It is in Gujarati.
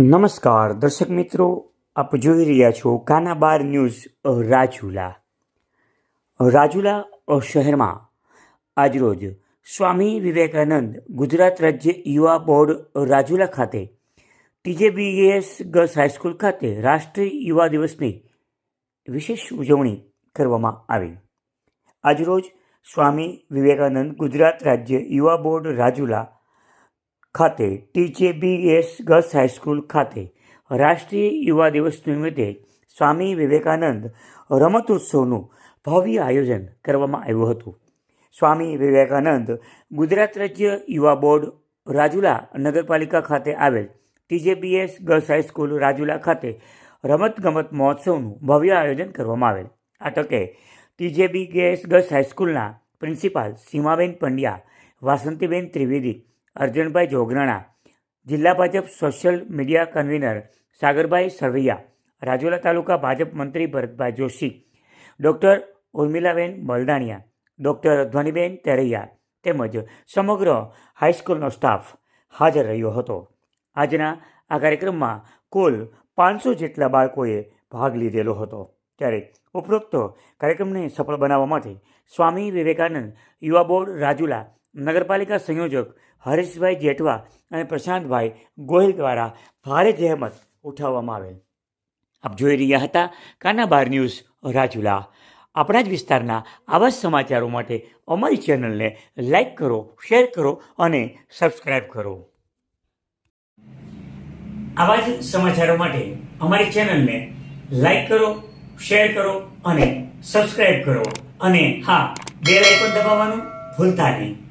નમસ્કાર, દર્શક મિત્રો, આપ જોઈ રહ્યા છો કાના બાર ન્યૂઝ રાજુલા. રાજુલા શહેરમાં આજરોજ સ્વામી વિવેકાનંદ ગુજરાત રાજ્ય યુવા બોર્ડ રાજુલા ખાતે ટીજેબીએસ ગર્લ્સ હાઈસ્કૂલ ખાતે રાષ્ટ્રીય યુવા દિવસની વિશેષ ઉજવણી કરવામાં આવી. આજરોજ સ્વામી વિવેકાનંદ ગુજરાત રાજ્ય યુવા બોર્ડ, રાજુલા ખાતે ટીજેબીએસ ગર્લ્સ હાઈસ્કૂલ ખાતે રાષ્ટ્રીય યુવા દિવસ નિમિત્તે સ્વામી વિવેકાનંદ રમતોત્સવનું ભવ્ય આયોજન કરવામાં આવ્યું હતું. સ્વામી વિવેકાનંદ ગુજરાત રાજ્ય યુવા બોર્ડ રાજુલા નગરપાલિકા ખાતે આવેલ ટીજેબીએસ ગર્લ્સ હાઈસ્કૂલ રાજુલા ખાતે રમતગમત મહોત્સવનું ભવ્ય આયોજન કરવામાં આવેલ. આ તકે ગેસ ગર્લ્સ હાઈસ્કૂલના પ્રિન્સિપાલ સીમાબેન પંડ્યા, વાસંતીબેન ત્રિવેદી અર્જુનભાઈ જોગરાણા, જિલ્લા Bhajap social media convener Sagarbhai Sarvaiya, Rajula taluka Bhajap મંત્રી ભરતભાઈ જોશી, ડૉક્ટર ઉર્મિલાબેન બલદાણિયા, ડૉક્ટર ધ્વનિબેન તેરૈયા તેમજ સમગ્ર હાઈસ્કૂલનો સ્ટાફ હાજર રહ્યો હતો. આજના આ કાર્યક્રમમાં કુલ પાંચસો જેટલા બાળકોએ ભાગ લીધેલો હતો. ત્યારે ઉપરોક્ત કાર્યક્રમને સફળ બનાવવા માટે સ્વામી વિવેકાનંદ યુવા બોર્ડ રાજુલા નગરપાલિકા સંયોજક હરીશભાઈ જેઠવા અને પ્રશાંતભાઈ ગોહિલ દ્વારા ભારે જહેમત ઉઠાવવામાં આવેલ. આપ જોઈ રહ્યા હતા કાના બાર ન્યૂઝ, રાજુલા. આપણા જ વિસ્તારના આવા જ સમાચારો માટે અમારી ચેનલને લાઈક કરો, શેર કરો અને સબસ્ક્રાઈબ કરો. આવા જ સમાચારો માટે અમારી ચેનલને લાઈક કરો, શેર કરો અને સબસ્ક્રાઈબ કરો. અને હા, બેલ પણ દબાવવાનું ભૂલતા નહીં.